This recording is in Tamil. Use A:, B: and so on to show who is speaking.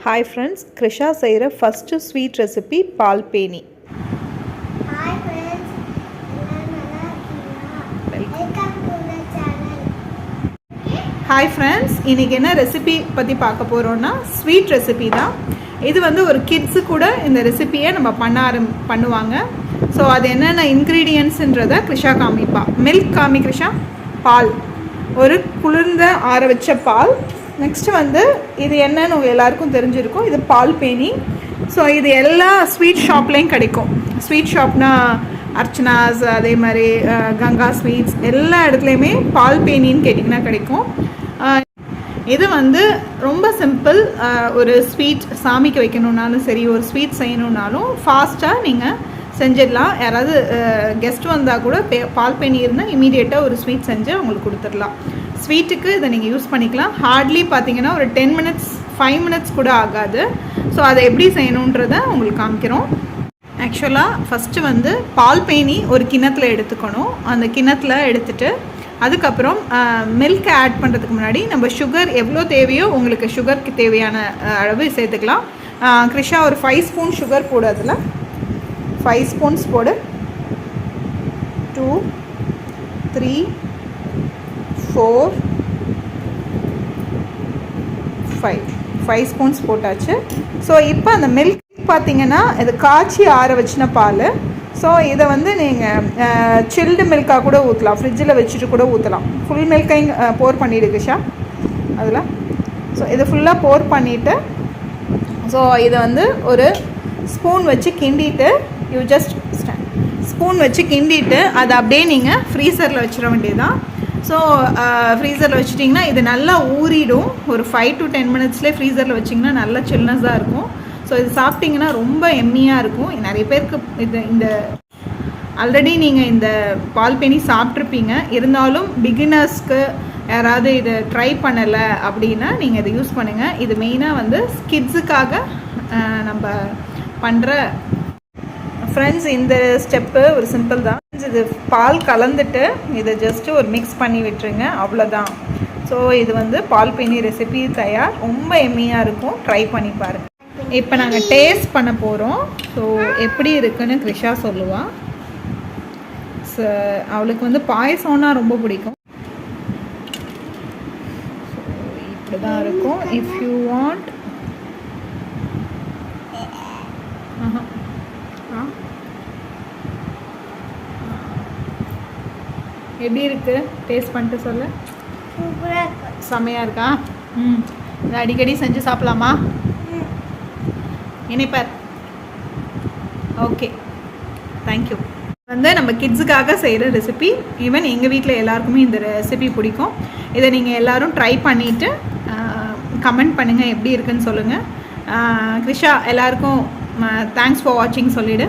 A: ஹாய் ஃப்ரெண்ட்ஸ் கிருஷா செய்கிற ஃபஸ்ட்டு ஸ்வீட் ரெசிபி பால் பேனி
B: ஹாய் ஃப்ரெண்ட்ஸ்
A: இன்றைக்கி என்ன ரெசிபி பற்றி பார்க்க போகிறோன்னா ஸ்வீட் ரெசிபி தான். இது வந்து ஒரு கிட்ஸு கூட இந்த ரெசிபியை நம்ம பண்ண ஆரம் பண்ணுவாங்க. ஸோ அது என்னென்ன இன்க்ரீடியன்ஸுன்றதை கிருஷா காமிப்பா. மில்க் காமி கிருஷா பால். ஒரு குளிர்ந்த ஆற வச்ச பால். நெக்ஸ்ட்டு வந்து இது என்னன்னு எல்லாருக்கும் தெரிஞ்சிருக்கும். இது பால் பேனி. ஸோ இது எல்லா ஸ்வீட் ஷாப்லேயும் கிடைக்கும். ஸ்வீட் ஷாப்னா அர்ச்சனாஸ் அதே மாதிரி கங்கா ஸ்வீட்ஸ் எல்லா இடத்துலையுமே பால் பேனின்னு கேட்டிங்கன்னா கிடைக்கும். இது வந்து ரொம்ப சிம்பிள் ஒரு ஸ்வீட் சாமிக்கு வைக்கணுன்னாலும் சரி ஒரு ஸ்வீட் செய்யணுன்னாலும் ஃபாஸ்ட்டாக நீங்கள் செஞ்சிடலாம். யாராவது கெஸ்ட் வந்தால் கூட பே பால் பேனி இருந்தால் இமீடியட்டாக ஒரு ஸ்வீட் செஞ்சு அவங்களுக்கு கொடுத்துடலாம். ஸ்வீட்டுக்கு இதை நீங்கள் யூஸ் பண்ணிக்கலாம். ஹார்ட்லி பார்த்தீங்கன்னா ஒரு டென் மினிட்ஸ் ஃபைவ் மினிட்ஸ் கூட ஆகாது. ஸோ அதை எப்படி செய்யணுன்றதை உங்களுக்கு காமிக்கிறோம். ஆக்சுவலாக ஃபஸ்ட்டு வந்து பால் பேனி ஒரு கிண்ணத்தில் எடுத்துக்கணும். அந்த கிண்ணத்தில் எடுத்துட்டு அதுக்கப்புறம் மில்க் ஆட் பண்ணுறதுக்கு முன்னாடி நம்ம சுகர் எவ்வளோ தேவையோ உங்களுக்கு சுகருக்கு தேவையான அளவு சேர்த்துக்கலாம். கிருஷா ஒரு ஃபைவ் ஸ்பூன் சுகர் போடு அதில். ஃபைவ் ஸ்பூன்ஸ் போடு. Two three four five five spoons போட்டாச்சு. ஸோ இப்போ அந்த மில்க் பார்த்தீங்கன்னா இது காய்ச்சி ஆற வச்சின பால். ஸோ இதை வந்து நீங்கள் சில்டு மில்காக கூட ஊற்றலாம் ஃப்ரிட்ஜில் வச்சுட்டு கூட ஊற்றலாம் ஃபுல் மில்கையும் போர் பண்ணிவிடு ஷா அதில். ஸோ இதை ஃபுல்லாக போர் பண்ணிவிட்டு ஸோ இதை வந்து ஒரு ஸ்பூன் வச்சு கிண்டிட்டு யூ ஜஸ்ட் ஸ்பூன் வச்சு கிண்டிட்டு அதை அப்படியே நீங்கள் ஃப்ரீசரில் வச்சிட வேண்டியதான் ஸோ ஃப்ரீசரில் uh, வச்சுட்டிங்கன்னா இது நல்லா ஊறிடும். ஒரு ஃபைவ் டு டென் மினிட்ஸ்லேயே ஃப்ரீசரில் வச்சிங்கன்னா நல்லா சில்னஸாக இருக்கும். ஸோ இது சாப்பிட்டிங்கன்னா ரொம்ப எம்மியாக இருக்கும். நிறைய பேருக்கு இது இந்த ஆல்ரெடி நீங்கள் இந்த பால் பேனி சாப்பிட்ருப்பீங்க இருந்தாலும் பிகினர்ஸ்க்கு யாராவது இதை ட்ரை பண்ணலை அப்படின்னா நீங்கள் இதை யூஸ் பண்ணுங்கள் இது மெயினாக வந்து ஸ்கிட்ஸுக்காக uh, நம்ம பண்ணுற ஃப்ரெண்ட்ஸ் இந்த ஸ்டெப்பு ஒரு சிம்பிள் தான். இது பால் கலந்துட்டு இதை ஜஸ்ட்டு ஒரு மிக்ஸ் பண்ணி விட்டுருங்க. அவ்வளோதான் ஸோ இது வந்து பால் பேனி ரெசிபி தயார். ரொம்ப எம்மியாக இருக்கும். ட்ரை பண்ணி பாருங்கள் இப்போ நாங்கள் டேஸ்ட் பண்ண போகிறோம் ஸோ எப்படி இருக்குன்னு க்ரிஷா சொல்லுவாள் ஸோ அவளுக்கு வந்து பாயசம்னா ரொம்ப பிடிக்கும். இப்படி தான் இருக்கும். இஃப் யூ வாண்ட் எப்படி இருக்கு? டேஸ்ட் பண்ணிட்டு சொல்லு.
B: சூப்பராக
A: செமையாக இருக்கா? ம். இதை அடிக்கடி செஞ்சு சாப்பிடலாமா? இணைப்பார் ஓகே. தேங்க்யூ வந்து நம்ம கிட்ஸுக்காக செய்கிற ரெசிபி ஈவன் எங்கள் வீட்டில் எல்லாருக்குமே இந்த ரெசிபி பிடிக்கும். இதை நீங்கள் எல்லாரும் ட்ரை பண்ணிவிட்டு கமெண்ட் பண்ணுங்கள் எப்படி இருக்குன்னு சொல்லுங்கள் கிருஷா எல்லாருக்கும் தேங்க்ஸ் ஃபார் வாட்சிங் சொல்லிவிடு